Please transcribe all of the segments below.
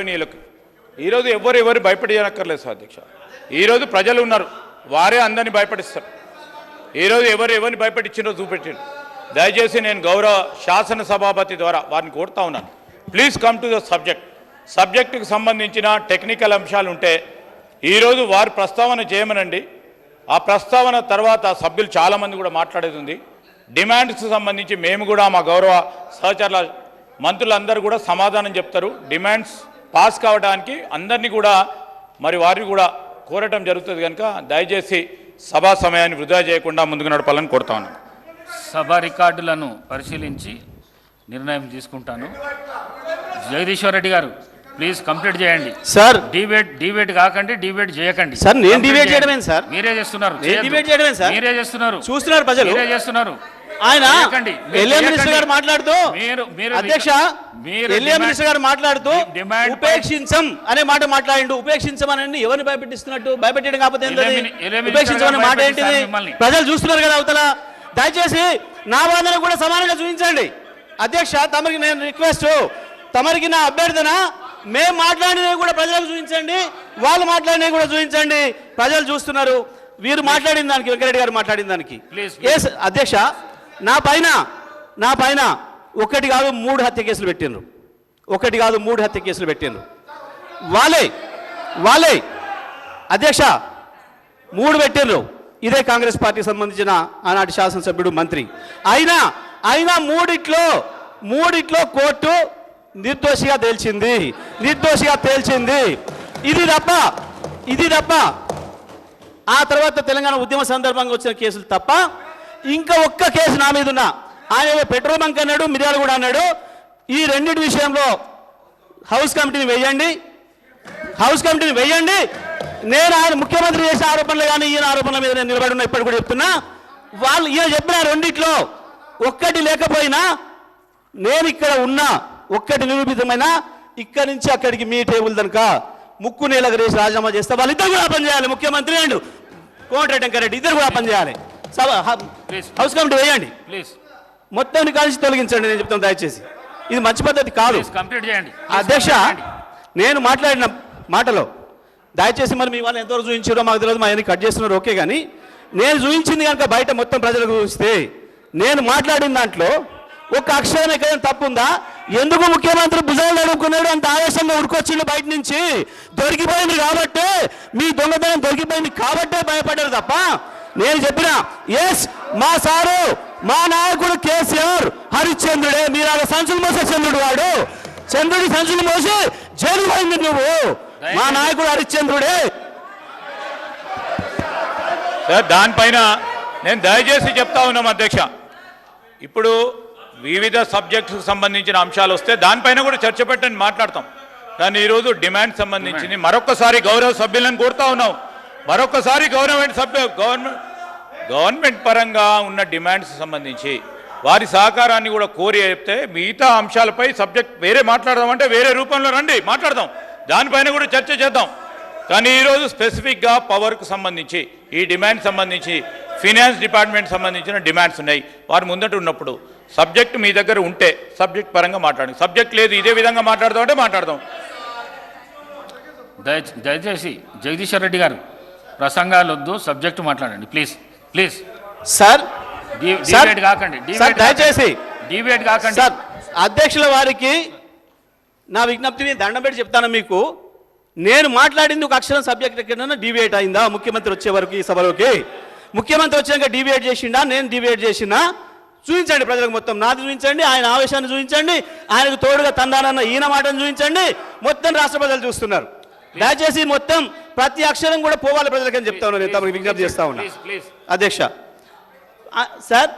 ఈ ఈరోజు ఎవరు ఎవరు భయపడనక్కర్లేదు సార్ అధ్యక్ష. ఈరోజు ప్రజలు ఉన్నారు. వారే అందరిని భయపడిస్తారు. ఈరోజు ఎవరు ఎవరిని భయపడించిందో చూపెట్టిండు దయచేసి నేను గౌరవ శాసన సభాపతి ద్వారా వారిని కోరుతా ఉన్నాను. Please come to the subject. సబ్జెక్టుకు సంబంధించిన టెక్నికల్ అంశాలు ఉంటే ఈరోజు వారు ప్రస్తావన చేయమనండి. ఆ ప్రస్తావన తర్వాత సభ్యులు చాలామంది కూడా మాట్లాడేది ఉంది. డిమాండ్స్కి సంబంధించి మేము కూడా మా గౌరవ సహచరుల మంత్రులందరూ కూడా సమాధానం చెప్తారు. డిమాండ్స్ పాస్ కావడానికి అందరినీ కూడా మరి వారిని కూడా కోరటం జరుగుతుంది కనుక దయచేసి సభా సమయాన్ని వృధా చేయకుండా ముందుకు నడపాలని కోరుతా ఉన్నాను. సభ రికార్డులను పరిశీలించి నిర్ణయం తీసుకుంటాను. జగదీశ్వర్ రెడ్డి గారు ప్లీజ్ కంప్లీట్ చేయండి. సార్. డిబేట్ డిబేట్ కాకండి డిబేట్ చేయకండి. సార్, నేను Complete debate చేయండి. చేయడమేంటి సార్? మీరే చేస్తున్నారు. చేయడమేంటి సార్? మీరే చేస్తున్నారు. చూస్తున్నారు ప్రజలు. మీరే చేస్తున్నారు. ఆయన ఎల్ఏ మినిస్టర్. గారు మాట్లాడుతూ అధ్యక్ష ఎల్ఏ మినిస్టర్ గారు మాట్లాడుతూ ఉపేక్షించం అనే మాట మాట్లాడిండు. ఉపేక్షించమని ఎవరిని భయపెట్టిస్తున్నట్టు? భయపెట్టడం కాకపోతే గారు మాట ఏంటిది. ప్రజలు చూస్తున్నారు కదా అవతల. దయచేసి నా వాదన కూడా సమానంగా చూపించండి. అధ్యక్ష తమరికి నేను రిక్వెస్ట్ తమరికి నా అభ్యర్థన మేము మాట్లాడినవి కూడా ప్రజలకు చూపించండి. వాళ్ళు మాట్లాడినవి కూడా చూపించండి. ప్రజలు చూస్తున్నారు. వీరు మాట్లాడిన దానికి వెంకరెడ్డి గారు మాట్లాడిన దానికి. అధ్యక్ష నా పైన నా పైన ఒకటి కాదు మూడు హత్య కేసులు పెట్టిండ్రు. ఒకటి కాదు మూడు హత్య కేసులు పెట్టిండ్రు. వాళ్ళే వాళ్ళే. అధ్యక్ష మూడు పెట్టిండ్రు. ఇదే కాంగ్రెస్ పార్టీకి సంబంధించిన ఆనాటి శాసనసభ్యుడు మంత్రి. అయినా అయినా మూడిట్లో మూడిట్లో కోర్టు నిర్దోషిగా తేల్చింది. నిర్దోషిగా తేల్చింది. ఇది తప్ప ఇది తప్ప. ఆ తర్వాత తెలంగాణ ఉద్యమ సందర్భంగా వచ్చిన కేసులు తప్ప ఇంకా ఒక్క కేసు నా మీద ఉన్నా ఆయన పెట్రోల్ బంక్ అన్నాడు మిర్యాలు కూడా అన్నాడు. ఈ రెండింటి విషయంలో హౌస్ కమిటీని వేయండి. హౌస్ కమిటీని వేయండి. నేను ఆయన ముఖ్యమంత్రి చేసే ఆరోపణలు కానీ ఈయన ఆరోపణల మీద నేను నిలబడి ఉన్నా ఇప్పటికి కూడా చెప్తున్నా. వాళ్ళు ఈయన చెప్పిన రెండిట్లో ఒక్కటి లేకపోయినా నేను ఇక్కడ ఉన్నా ఒక్కటి నిరూపితమైన ఇక్కడి నుంచి అక్కడికి మీ టేబుల్ దనుక ముక్కు నేలకు రేసి రాజీనామా చేస్తే. వాళ్ళిద్దరు కూడా పనిచేయాలి ముఖ్యమంత్రి అండ్ కోమటిరెడ్డి వెంకరెడ్డి ఇద్దరు కూడా పనిచేయాలి సభ. హౌస్ కమిటీ వేయండి. ప్లీజ్. మొత్తాన్ని కలిసి తొలగించండి నేను చెప్తాను దయచేసి. ఇది మంచి పద్ధతి కాదు. కంప్లీట్ చేయండి. అధ్యక్ష నేను మాట్లాడిన మాటలో దయచేసి మరి మీ వాళ్ళు ఎంతవరకు చూపించారో మాకు తెలియదు మా కట్ చేస్తున్నారు ఓకే కానీ నేను చూపించింది కనుక బయట మొత్తం ప్రజలకు చూపిస్తే నేను మాట్లాడిన దాంట్లో ఒక అక్షరం ఎక్కడైనా తప్పు ఉందా ఎందుకు ముఖ్యమంత్రి భుజాలు అడుగుకున్నాడు అంత ఆవేశంగా ఉరుకొచ్చిండు బయట నుంచి. దొరికిపోయింది కాబట్టి మీ దొంగతనం దొరికిపోయింది కాబట్టే భయపడ్డారు తప్ప నేను చెప్పిన ఎస్ మా సారు మా నాయకుడు కేసీఆర్ హరిశ్చంద్రుడే. మీరు అలా సంచులు మోసే చంద్రుడు వాడు. చంద్రుడి సంచులు మోసి జైలు పోయింది నువ్వు. మా నాయకుడు హరిశ్చంద్రుడే. సార్ దానిపైన నేను దయచేసి చెప్తా ఉన్నాం అధ్యక్ష. ఇప్పుడు వివిధ సబ్జెక్ట్స్కి సంబంధించిన అంశాలు వస్తే దానిపైన కూడా చర్చ పెట్టని మాట్లాడతాం. కానీ ఈరోజు డిమాండ్ సంబంధించింది మరొకసారి గౌరవ సభ్యులను కోరుతా ఉన్నాం. మరొకసారి గవర్నమెంట్ సభ్య గవర్నమెంట్ గవర్నమెంట్ పరంగా ఉన్న డిమాండ్స్ సంబంధించి వారి సహకారాన్ని కూడా కోరి చెప్తే మిగతా అంశాలపై సబ్జెక్ట్ వేరే మాట్లాడదామంటే వేరే రూపంలో రండి మాట్లాడదాం. దానిపైన కూడా చర్చ చేద్దాం. కానీ ఈరోజు స్పెసిఫిక్గా పవర్కు సంబంధించి ఈ డిమాండ్ సంబంధించి ఫినాన్స్ డిపార్ట్మెంట్ సంబంధించిన డిమాండ్స్ ఉన్నాయి. వారు ముందట ఉన్నప్పుడు సబ్జెక్ట్ మీ దగ్గర ఉంటే సబ్జెక్ట్ పరంగా మాట్లాడండి. సబ్జెక్ట్ లేదు ఇదే విధంగా మాట్లాడదాం. అంటే మాట్లాడదాం దయచేసి జగదీశ్వర్ రెడ్డి గారు ప్రసంగాలు వద్దు సబ్జెక్టు మాట్లాడండి ప్లీజ్ ప్లీజ్. సార్ డిబేట్ కాకండి దయచేసి. డిబేట్ కాకండి. సార్ అధ్యక్షుల వారికి నా విజ్ఞప్తిని దండం పెట్టి చెప్తాను మీకు. నేను మాట్లాడింది ఒక అక్షరం సబ్జెక్ట్ ఎక్కడైనా డిబేట్ అయిందా? ముఖ్యమంత్రి వచ్చే వరకు ఈ సభలోకి. ముఖ్యమంత్రి వచ్చాక డిబేట్ చేసిండా? నేను డిబేట్ చేసినా? చూపించండి ప్రజలకు మొత్తం. నాది చూపించండి ఆయన ఆవేశాన్ని చూపించండి ఆయనకు తోడుగా తందానన్న ఈయన మాటను చూపించండి. మొత్తం రాష్ట్ర ప్రజలు చూస్తున్నారు. దయచేసి మొత్తం ప్రతి అక్షరం కూడా పోవాలి ప్రజలకని చెప్తా ఉన్నా నేను తమకు విజ్ఞప్తి చేస్తా ఉన్నా. అధ్యక్ష సార్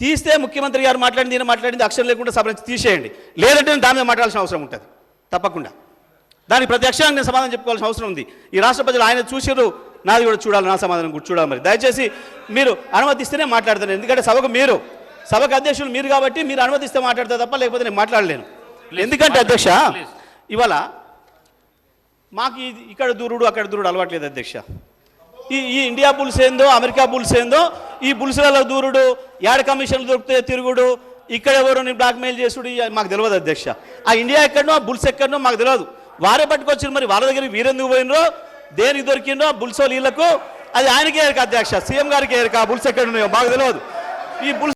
తీస్తే ముఖ్యమంత్రి గారు మాట్లాడింది ఈయన మాట్లాడింది అక్షరం లేకుండా సభ నుంచి తీసేయండి. లేదంటే నేను దాని మీద మాట్లాడాల్సిన అవసరం ఉంటుంది. తప్పకుండా. దానికి ప్రతి అక్షరానికి నేను సమాధానం చెప్పుకోవాల్సిన అవసరం ఉంది. ఈ రాష్ట్ర ప్రజలు ఆయన చూసారు నాది కూడా చూడాలి నా సమాధానం కూడా చూడాలి మరి. దయచేసి మీరు అనుమతిస్తేనే మాట్లాడతాను. ఎందుకంటే సభకు మీరు సభకు అధ్యక్షులు మీరు కాబట్టి మీరు అనుమతిస్తే మాట్లాడతా తప్ప లేకపోతే నేను మాట్లాడలేను. ఎందుకంటే అధ్యక్ష. ఇవాళ మాకు ఇక్కడ దూరుడు అక్కడ దూరుడు అలవాట్లేదు అధ్యక్ష. ఈ ఈ ఇండియా బుల్స్ ఏందో అమెరికా బుల్స్ ఏందో ఈ బుల్స్లలో దూరుడు యాడ కమిషన్లు దొరికితే తిరుగుడు ఇక్కడ ఎవరు బ్లాక్మెయిల్ చేసుడు మాకు తెలియదు అధ్యక్ష. ఆ ఇండియా ఎక్కడనో ఆ బుల్స్ ఎక్కడనో మాకు తెలియదు వారే పట్టుకొచ్చిన మరి వాళ్ళ దగ్గర వీరెందుకు పోయినరో దేనికి దొరికిందో బుల్సో వీళ్ళకు అది ఆయనకే ఎరక అధ్యక్ష సీఎం గారికి ఎరక బుల్స్ ఎక్కడ ఉన్నాయో మాకు తెలియదు ఈ బుల్స్